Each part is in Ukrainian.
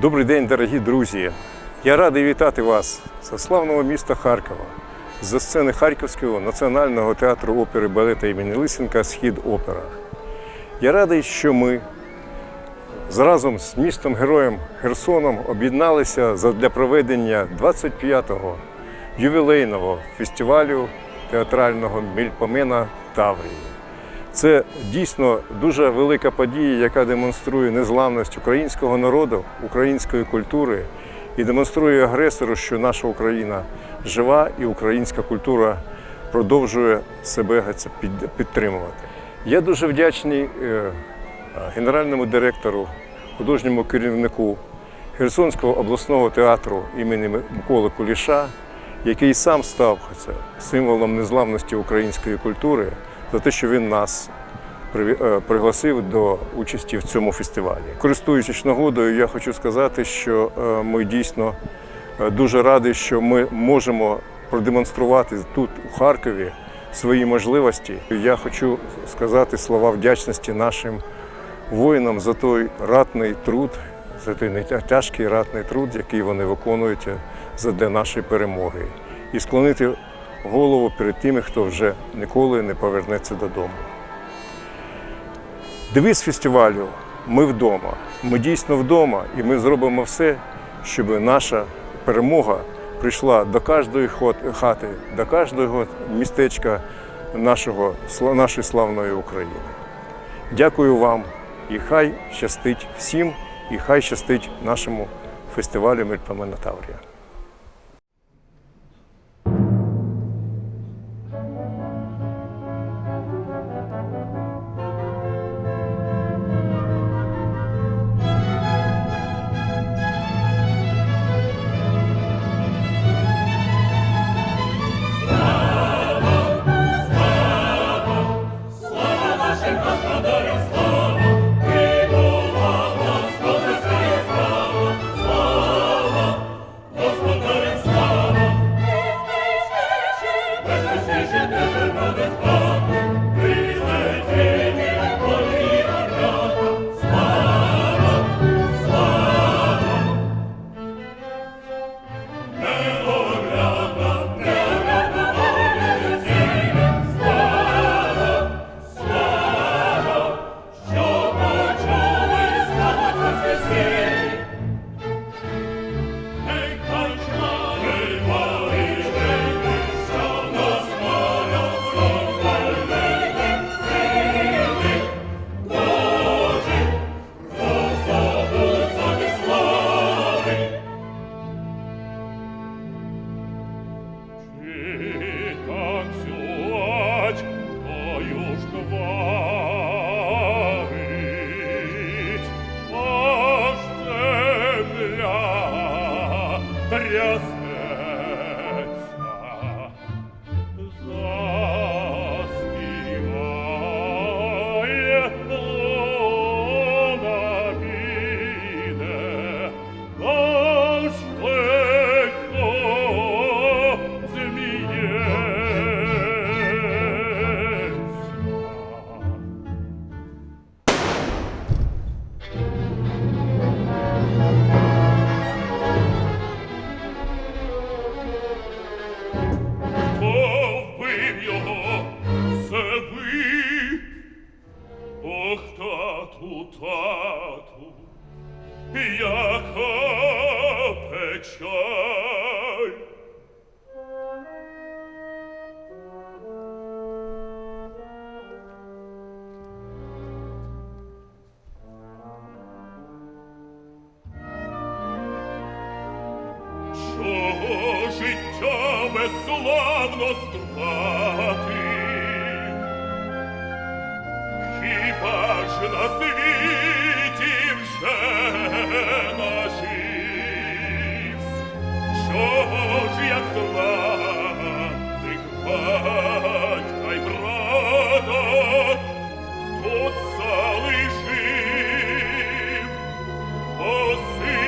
Добрий день, дорогі друзі! Я радий вітати вас зі славного міста Харкова, зі сцени Харківського національного театру опери балета імені Лисенка Схід опера. Я радий, що ми разом з містом героєм Херсоном об'єдналися для проведення 25-го ювілейного фестивалю театрального Мільпомена Таврії. Це дійсно дуже велика подія, яка демонструє незламність українського народу, української культури і демонструє агресору, що наша Україна жива і українська культура продовжує себе підтримувати. Я дуже вдячний е, генеральному директору, художньому керівнику Херсонського обласного театру імені Миколи Куліша, який сам став символом незламності української культури, за те, що він нас е, пригласив до участі в цьому фестивалі. Користуючись нагодою, я хочу сказати, що е, ми дійсно е, дуже раді, що ми можемо продемонструвати тут, у Харкові, свої можливості. Я хочу сказати слова вдячності нашим воїнам за той ратний труд, за той тяжкий ратний труд, який вони виконують для нашої перемоги, і склонити голову перед тими, хто вже ніколи не повернеться додому. Девіз фестивалю Ми вдома. Ми дійсно вдома, і ми зробимо все, щоб наша перемога прийшла до кожної хати, до кожного містечка нашого, нашої славної України. Дякую вам і хай щастить всім, і хай щастить нашому фестивалю Мельпомена Таврія. На світі вже наживсь? Ж як зрадник батька й брата тут залишив? Осиротив,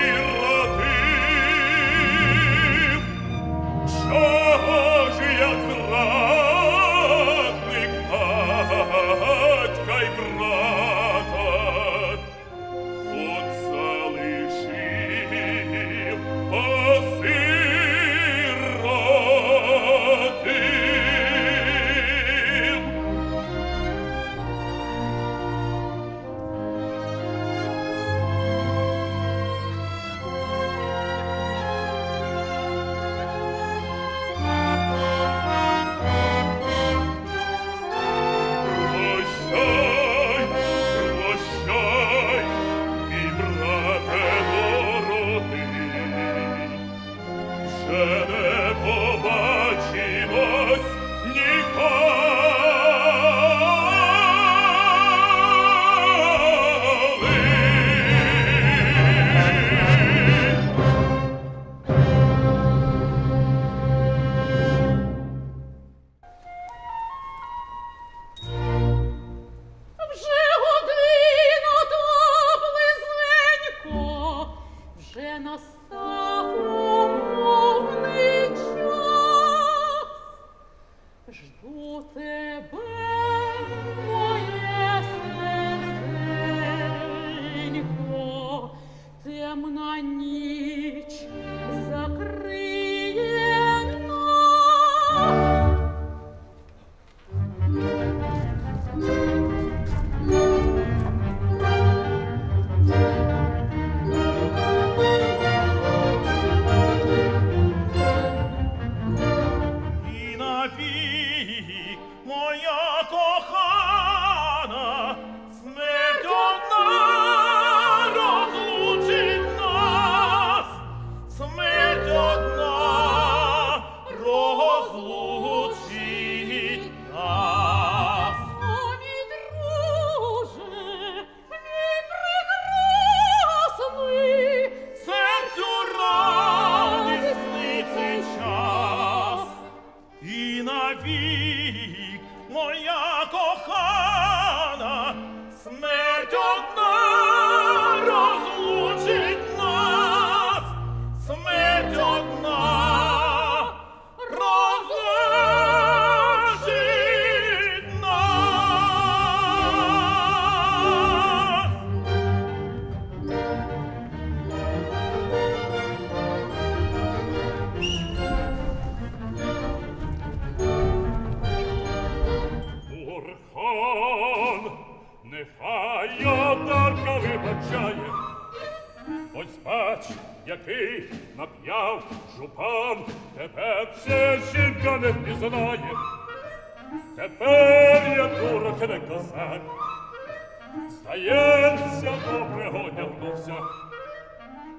Здається, добре одягнувся.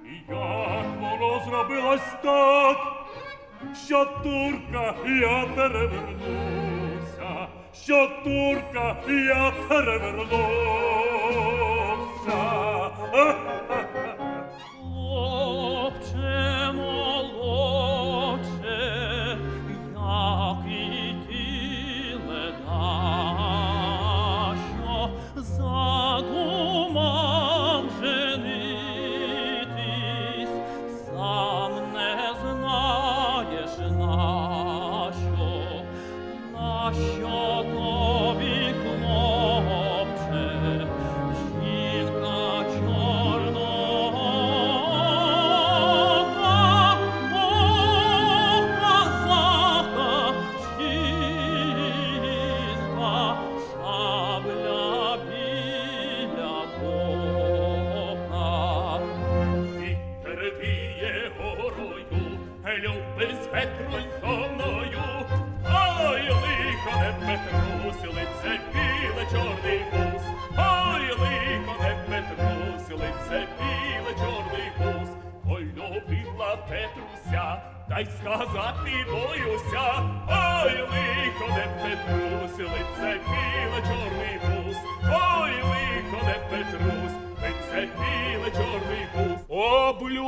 І як волос зробилось так, що турка я перевернувся, що турка я перевернувся.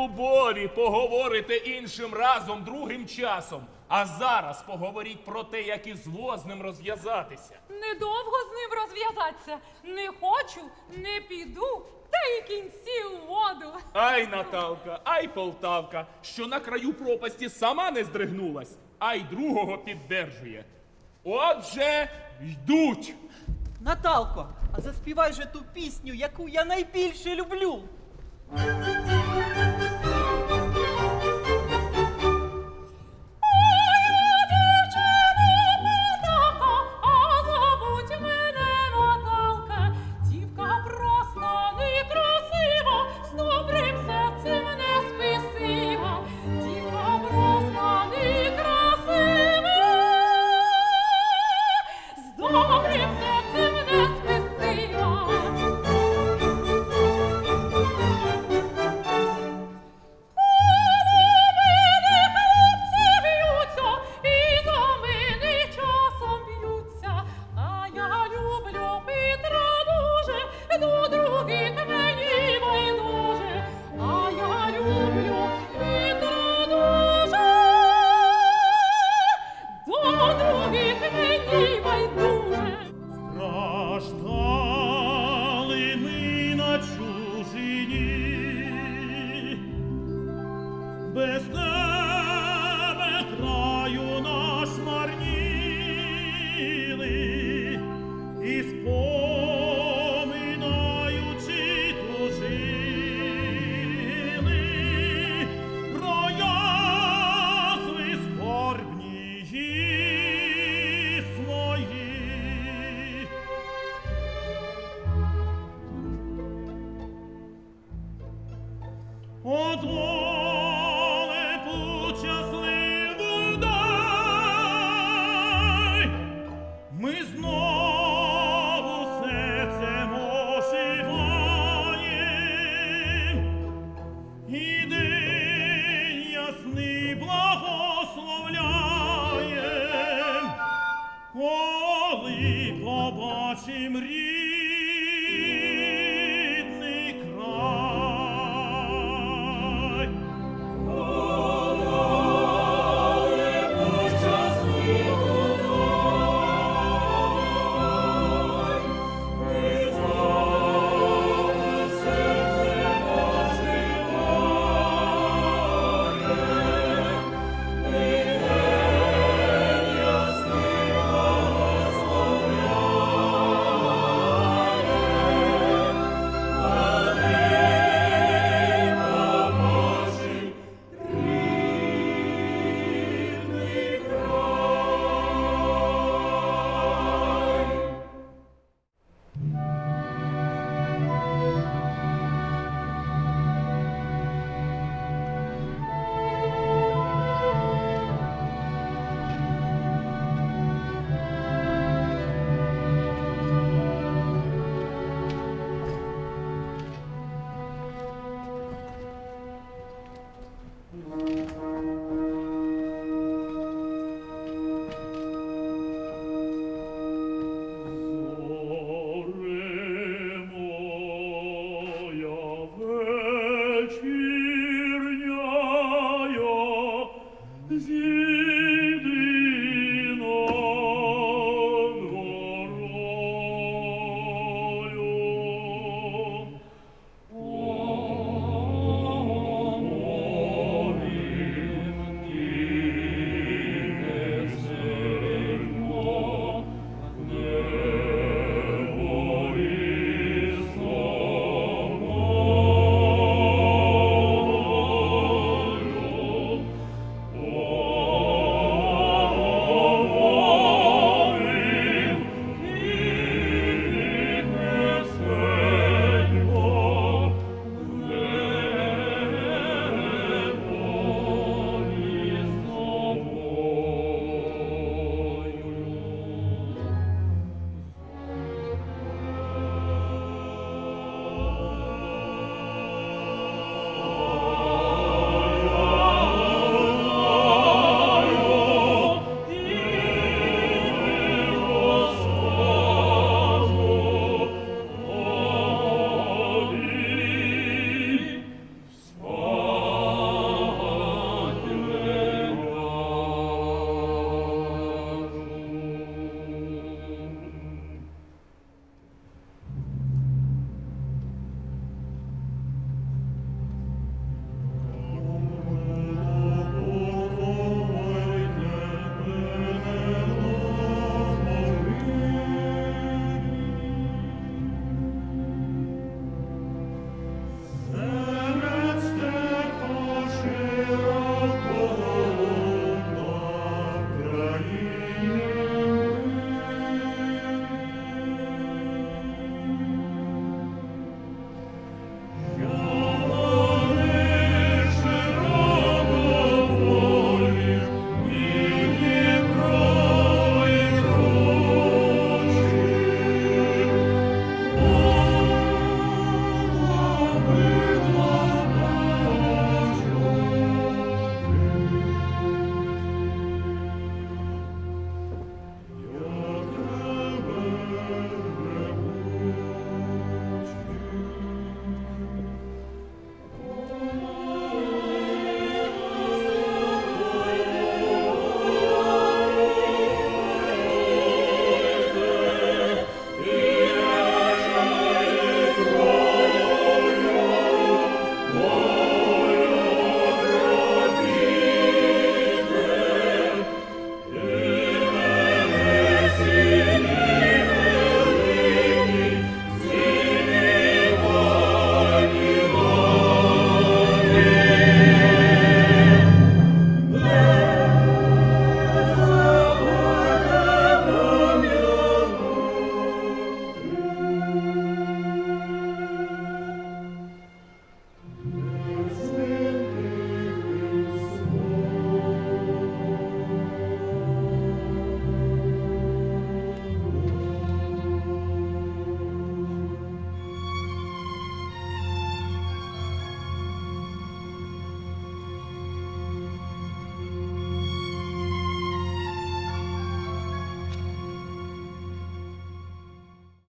соборі поговорите іншим разом, другим часом. А зараз поговоріть про те, як із возним розв'язатися. Недовго з ним розв'язатися. Не хочу, не піду, та й кінці у воду. Ай, Наталка, ай Полтавка, що на краю пропасті сама не здригнулась, а й другого піддержує. Отже, йдуть. Наталко, а заспівай же ту пісню, яку я найбільше люблю.